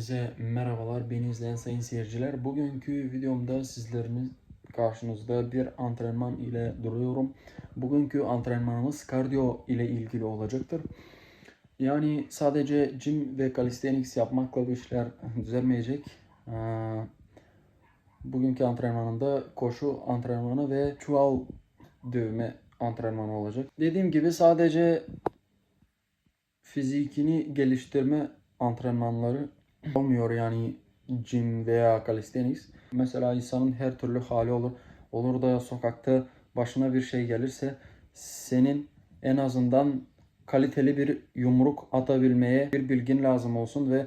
Hepinize merhabalar beni izleyen sayın seyirciler. Bugünkü videomda sizlerin karşınızda bir antrenman ile duruyorum. Bugünkü antrenmanımız kardiyo ile ilgili olacaktır. Yani sadece gym ve calisthenics yapmakla bu işler düzelmeyecek. Ee, Bugünkü antrenmanında koşu antrenmanı ve çuval dövme antrenmanı olacak. Dediğim gibi sadece fizikini geliştirme antrenmanları olmuyor yani gym veya calisthenics. Mesela insanın her türlü hali olur. Olur da sokakta başına bir şey gelirse senin en azından kaliteli bir yumruk atabilmeye bir bilgin lazım olsun ve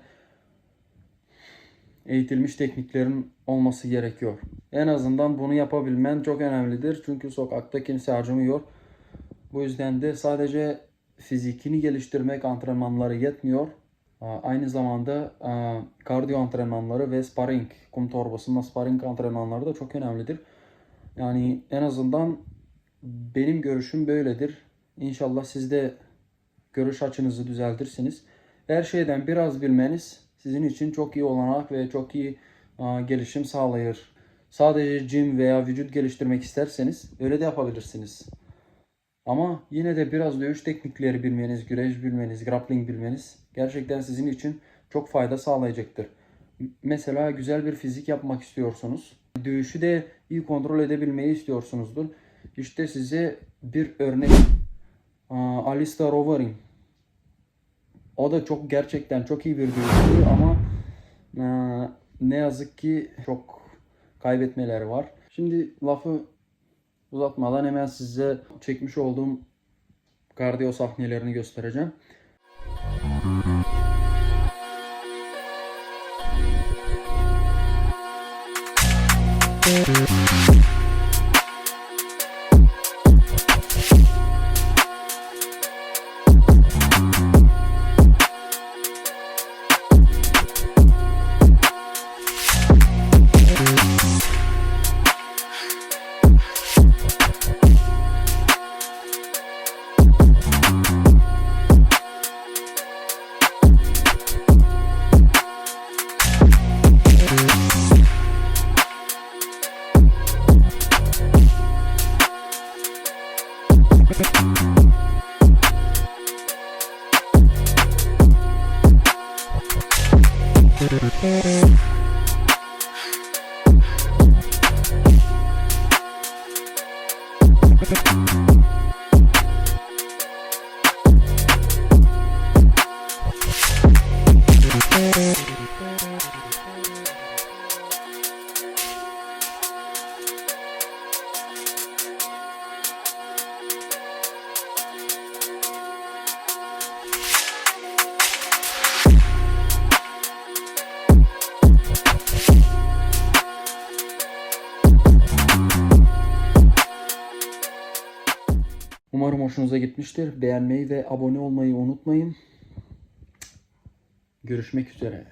eğitilmiş tekniklerin olması gerekiyor. En azından bunu yapabilmen çok önemlidir. Çünkü sokakta kimse acımıyor. Bu yüzden de sadece fizikini geliştirmek antrenmanları yetmiyor. Aynı zamanda kardiyo antrenmanları ve sparring, kum torbasında sparring antrenmanları da çok önemlidir. Yani en azından benim görüşüm böyledir. İnşallah siz de görüş açınızı düzeltirsiniz. Her şeyden biraz bilmeniz sizin için çok iyi olanak ve çok iyi gelişim sağlayır. Sadece gym veya vücut geliştirmek isterseniz öyle de yapabilirsiniz. Ama yine de biraz dövüş teknikleri bilmeniz, güreş bilmeniz, grappling bilmeniz gerçekten sizin için çok fayda sağlayacaktır. Mesela güzel bir fizik yapmak istiyorsunuz. Dövüşü de iyi kontrol edebilmeyi istiyorsunuzdur. İşte size bir örnek. Alistair Overeem. O da çok gerçekten çok iyi bir dövüşçü ama ne yazık ki çok kaybetmeleri var. Şimdi lafı uzatmadan hemen size çekmiş olduğum kardiyo sahnelerini göstereceğim. Thank you. Umarım hoşunuza gitmiştir. Beğenmeyi ve abone olmayı unutmayın. Görüşmek üzere.